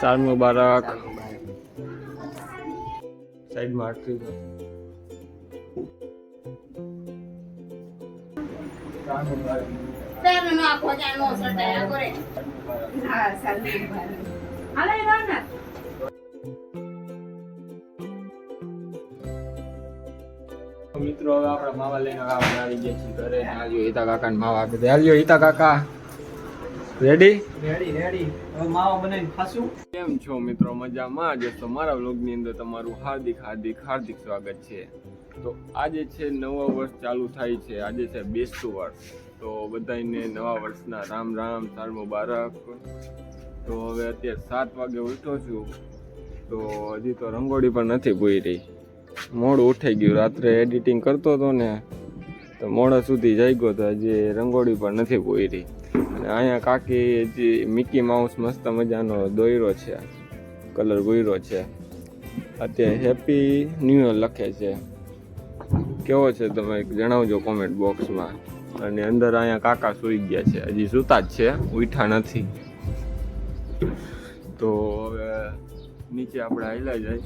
સાલ મુબારક. સાઈડમાં મારતી નો મિત્રો હવે આપણા માવા લઈને હવે આપણે આવી ગયા છીએ ઘરે. ને હિતા કાકા માવા આપી હાલ્યો આલ્યો હિતા કાકા. રેડી રેડી રેડી હવે માવો બનાવીને ખાશું. કેમ છો મિત્રો? મજામાં? આજે તો મારા વ્લોગની અંદર તમારું હાર્દિક હાર્દિક હાર્દિક સ્વાગત છે. તો આજે છે નવા વર્ષ ચાલુ થાય છે. આજે છે બેસતું વર્ષ. તો બધાને નવા વર્ષના રામ રામ સાલ મુબારક. તો હવે અત્યારે સાત વાગે ઉઠો છું. તો હજી તો રંગોળી પણ નથી પૂરી. મોડું ઉઠાઈ ગયું. રાત્રે એડિટિંગ કરતો હતો ને તો મોડા સુધી જાગ્યો તો હજી રંગોળી પણ નથી પૂરી. અને અહીંયા કાકી જે મિકી માઉસ મસ્ત મજાનો દોયરો છે. કલર ગોયરો છે. અત્યારે હેપી ન્યૂ યર લખે છે. કેવો છે તમે જણાવજો કોમેન્ટ બોક્સમાં અને અંદર અહીંયા કાકા સૂઈ ગયા છે. હજી સૂતા જ છે. ઉઠા નથી. તો હવે નીચે આપણે હાલ્યા જાય.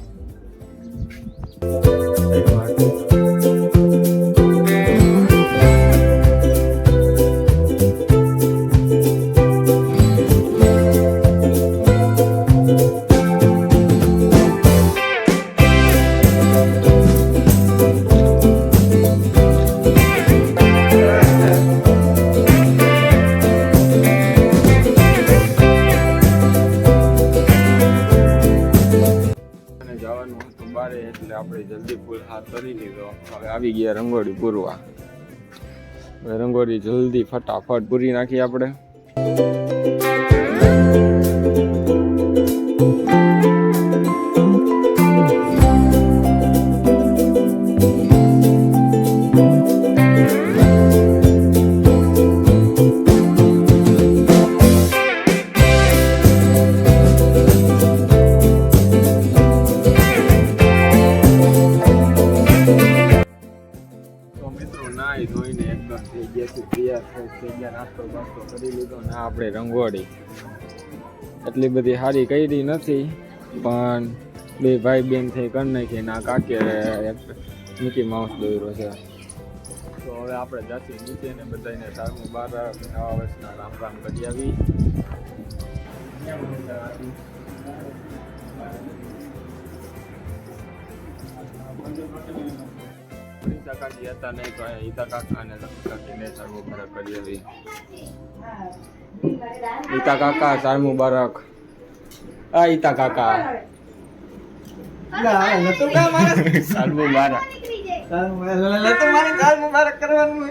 જવાનું એટલે આપણે જલ્દી ફૂલ હાથ કરી લીધો. હવે આવી ગયા રંગોળી પૂરવા. રંગોળી જલ્દી ફટાફટ પૂરી નાખી આપણે. નાઈ ધોઈને એકદમ થઈ ગયા છે તૈયાર fresh થઈ ગયા નાસ્તો બાસ્તો કરી લીધો ને આ આપણે રંગોળી એટલી બધી સારી કરી નથી પણ બે ભાઈ બેન થઈ કરી નાખી ના કાકે એક મિકી માઉસ દોર્યો છે તો હવે આપણે જાતી નીચે ને બધાને સારું બાર નવા વર્ષના રામ રામ કરી આવી ઈતા કાકી હતા નહીં તો કાકા અને કાકીને સારું મુબારક કરી હતી ઈતા કાકા સારું મુબારક. આ ઈતા કાકા. સારું મુબારક. નતો મુબારક. કરવાનું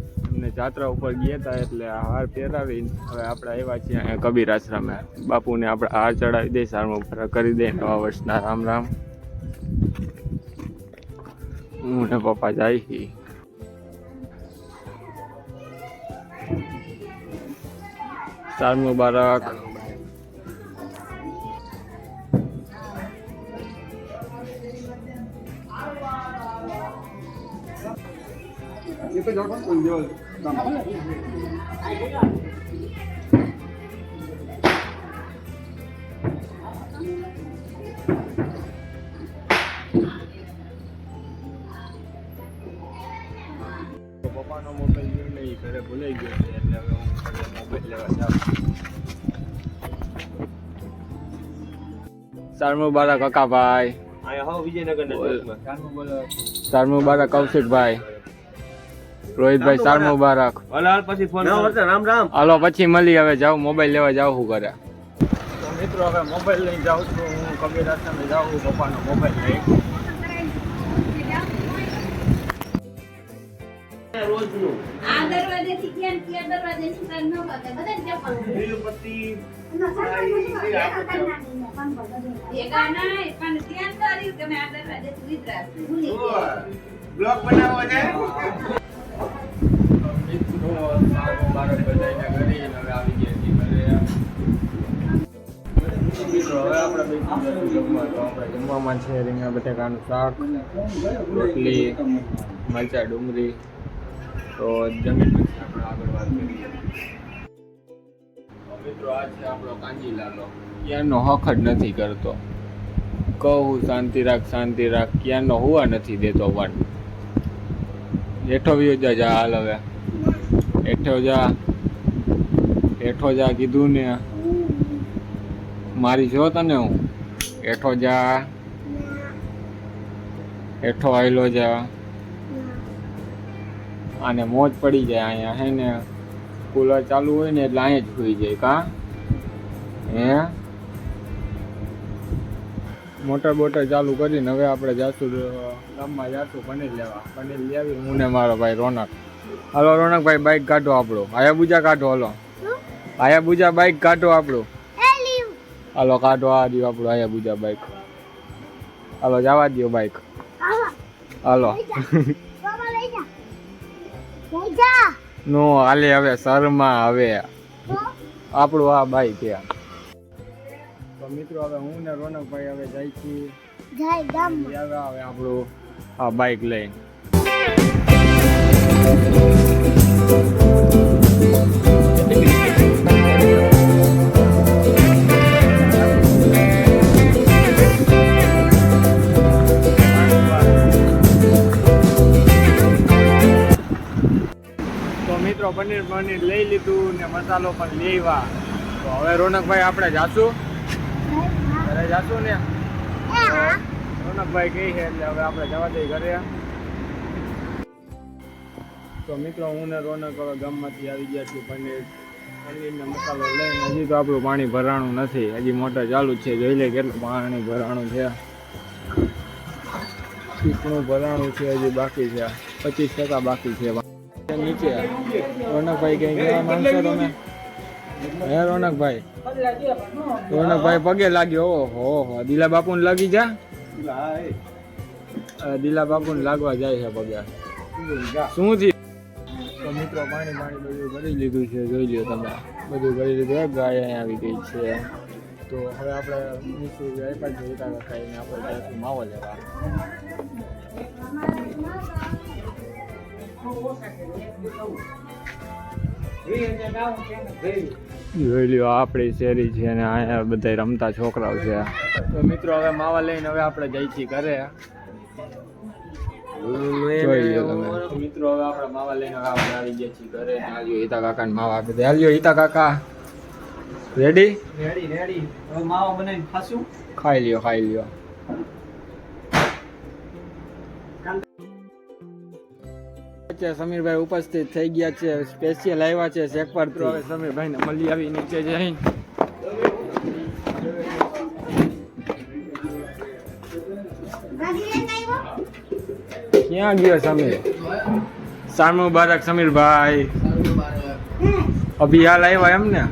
અમને જાત્રા ઉપર ગયા હતા એટલે હાર પહેરાવી હવે આપણે આવ્યા છીએ અહીંયા કબીર આશ્રમે. બાપુને આપણે હાર ચડાવી દઈએ સાર ઉપર કરી દઈ નવા વર્ષના રામ રામ. હું ને પપ્પા જાય છીએ સાર મુબારક. તો પપ્પાનો મોબાઈલ ગયો નહીં ઘરે ભૂલાઈ ગયો છે એટલે હવે હું મોબાઈલ લેવા જાઉં સાર મુબારક કાકાભાઈ અહીંયા હો વિજયનગરના બોલ. ચોકમાં. સાર મુબારક કૌશિકભાઈ રોહિતભાઈ સાર મુબારક હાલ હાલ પછી ફોન રામ રામ. હાલો પછી મળી હવે જાઉં મોબાઈલ લેવા જાવ હું કરે તો મિત્રો હવે મોબાઈલ લઈને જાઉં છું. હું કબીર આશ્રમે જાઉં પપ્પાનો મોબાઈલ લઈ. બ્લોક બનાવો છે જમવામાં છે, રીંગણા, બટેકાનું શાક, રોટલી, મરચા, ડુંગળી. તો જમીન પછી આપણે આગળ વાત મિત્રો, આ છે આપણો કાંજી લાલો. ક્યાંનો હખડ નથી કરતો. કહું, શાંતિ રાખ શાંતિ રાખ. ક્યાંનો હુવા નથી દેતો પણ જેઠો વ્યુ જા હાલ હવે. હેઠો જા. હેઠો જા કીધું ને. મારી જો તને હું. હેઠો જા. હેઠો આયલો જા. અને મોજ પડી જાય અહીંયા, હે ને? કુલર ચાલુ હોય ને એટલે અહીંયા જ સુઈ જાય, કા? હે? મોટર બોટર ચાલુ કરીને હવે આપણે જાશું ગામમાં જાશું પનીર લેવા. પનીર લેવી હું ને મારો ભાઈ રોનક. હાલો રોનકભાઈ બાઈક કાઢો આપણું. આયાબુજા કાઢો હલો. આયાબુજા બાઈક કાઢો આપણું. હલો કાઢો આ દ્યો આપણું આયાબુજા બાઈક હલો જવા દ્યો બાઈક હાલો. નો હાલે હવે શર્મા હવે. આપણું આ બાઇક તો મિત્રો હવે હું ને રોનકભાઈ હવે જાય છીએ. આવ્યા હવે આપણું આ બાઈક લઈને. તો મિત્રો પનીર પનીર લઈ લીધું ને મસાલો પણ લેવા. તો હવે રોનકભાઈ આપણે જાશું. જાશું ને? રોનકભાઈ કહી છે એટલે હવે આપણે જવા દઈએ ઘરે. તો મિત્રો હું ને રોનક હવે ગામમાંથી આવી ગયા છીએ પનીર પનીરનો મસાલો લઈને. હજી તો આપણું પાણી ભરાણું નથી. હજી મોટર ચાલુ છે. જોઈ લે કેટલું પાણી ભરાણું છે. ચીકણું ભરાણું છે હજી બાકી છે. પચીસ ટકા બાકી છે. નીચે. રોનકભાઈ કઈ કહેવા માંગશો તમે હે રોનકભાઈ? રોનકભાઈ પગે લાગ્યો. ઓહો હો દિલા બાપુને લાગી જા. દિલા બાપુને લાગવા જાય છે પગે. શું થયું? તો મિત્રો પાણી પાણી બધું ભરી લીધું છે જોઈ લ્યો તમે. બધું ભરી લીધું એક ગાય અહીંયા આવી ગઈ છે. તો હવે આપણે નીચે આપ્યા છે ઉતારા ખાઈને આપણે ત્યાંથી માવો લેવા. જોઈ લ્યો આપણી શેરી છે અને અહીંયા બધા રમતા છોકરાઓ છે. તો મિત્રો હવે માવા લઈને હવે આપણે જઈ છીએ ઘરે. મિત્રો હવે આપણે માવા લઈને હવે આપણે આવી ગયા છીએ ઘરે. હાલ્યો હિતા કાકાને માવા આપી દે. હાલ્યો હિતા કાકા. રેડી રેડી રેડી હવે માવો બનાવીને ખાશું. ખાઈ લ્યો ખાઈ લ્યો. છે સમીરભાઈ ઉપસ્થિત થઈ ગયા છે સ્પેશિયલ આવ્યા છે શેક પર તો હવે સમીરભાઈને મળી આવી નીચે જઈને ક્યાં ગયો સમીર? સાલ મુબારક સમીરભાઈ. અભિયાલ હાલ આવ્યા એમ ને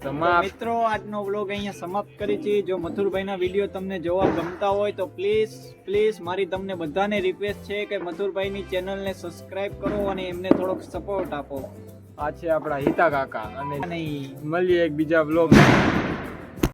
મિત્રો આજનો વ્લોગ અહીંયા સમાપ્ત કરી છે. જો મથુરભાઈના વીડિયો તમને જોવા ગમતા હોય તો પ્લીઝ પ્લીઝ મારી તમને બધાને રિક્વેસ્ટ છે કે મથુરભાઈની ચેનલને સબસ્ક્રાઇબ કરો અને એમને થોડોક સપોર્ટ આપો. આ છે આપણા હિતા કાકા. અને મળીએ એક બીજા બ્લોગ